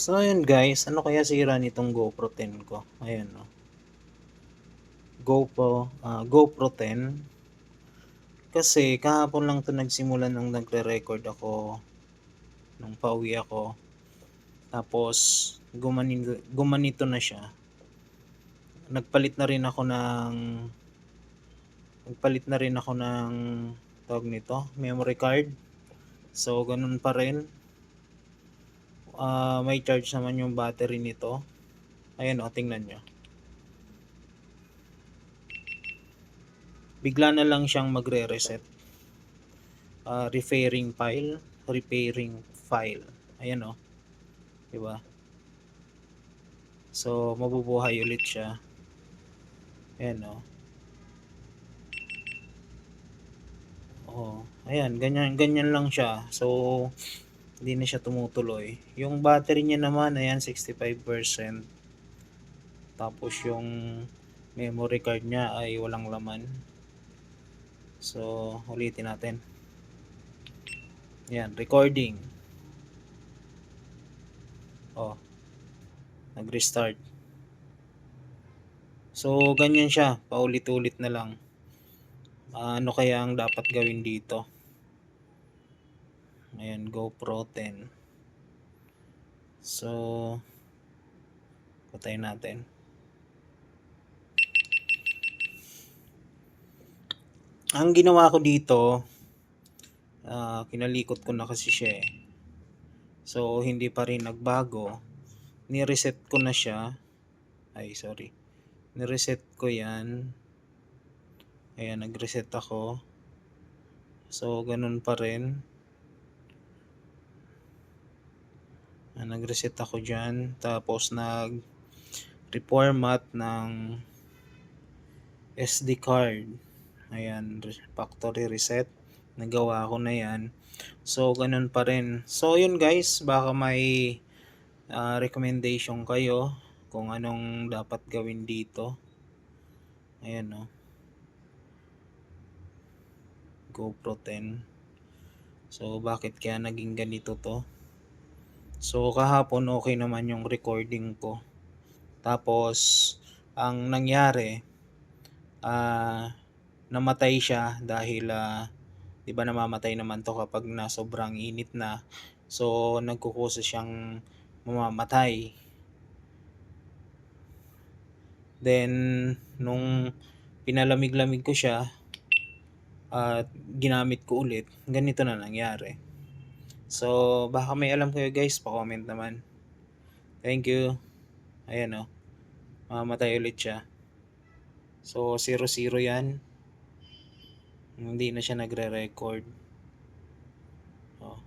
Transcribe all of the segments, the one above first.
So ayun guys, ano kaya sira nitong GoPro 10 ko? Ayan no. GoPro, ah, GoPro 10. Kasi kahapon lang 'to nagsimula nung nagre-record ako nung pauwi ako. Tapos gumanito, gumanito na siya. Nagpalit na rin ako ng nagpalit na rin ako ng tawag nito, memory card. So ganun pa rin. Ah, may charge naman yung battery nito. Ayan o, tingnan nyo. Bigla na lang siyang magre-reset. Ah, repairing file, repairing file. Ayan o. 'Di ba? So mabubuhay ulit siya. Ayan o. Oh, ayan, ganyan ganyan lang siya. So hindi na siya tumutuloy. Yung battery niya naman, ayan, 65%. Tapos yung memory card niya ay walang laman. So, ulitin natin. Yan, recording. Oh, nag-restart. So, ganyan siya. Paulit-ulit na lang. Ano kaya ang dapat gawin dito? Ayan, GoPro 10. So, patayin natin. Ang ginawa ko dito, ah, kinalikot ko na kasi siya eh. So, hindi pa rin nagbago. Ni-reset ko na siya. Ay, sorry. Ni-reset ko yan. Ayan, nag-reset ako. So, ganun pa rin. Nag-reset ako dyan. Tapos nag reformat ng SD card. Ayan, factory reset. Nagawa ko na yan. So, ganun pa rin. So, yun guys. Baka may ah, recommendation kayo kung anong dapat gawin dito. Ayan, no. GoPro 10. So, bakit kaya naging ganito to? So kahapon okay naman yung recording ko. Tapos ang nangyari ah namatay siya dahil ah 'di ba namamatay naman to kapag na sobrang init na. So nagkukusa siyang mamamatay. Then nung pinalamig-lamig ko siya at ginamit ko ulit, ganito na nangyari. So, baka may alam kayo guys, pa-comment naman. Thank you. Ayan o. Mamamatay ulit siya. So, 0-0 yan. Hindi na siya nagre-record. Oh.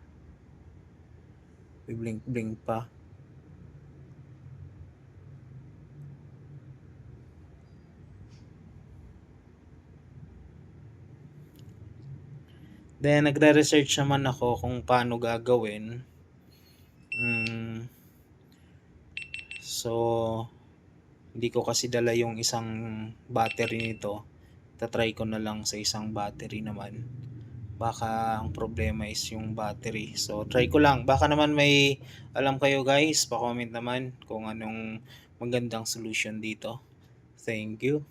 Blink-blink pa. Then, nagre-research naman ako kung paano gagawin. Mm, so, hindi ko kasi dala yung isang battery nito. Tatry ko na lang sa isang battery naman. Baka ang problema is yung battery. So, try ko lang. Baka naman may alam kayo guys. Pa-comment naman kung anong magandang solution dito. Thank you.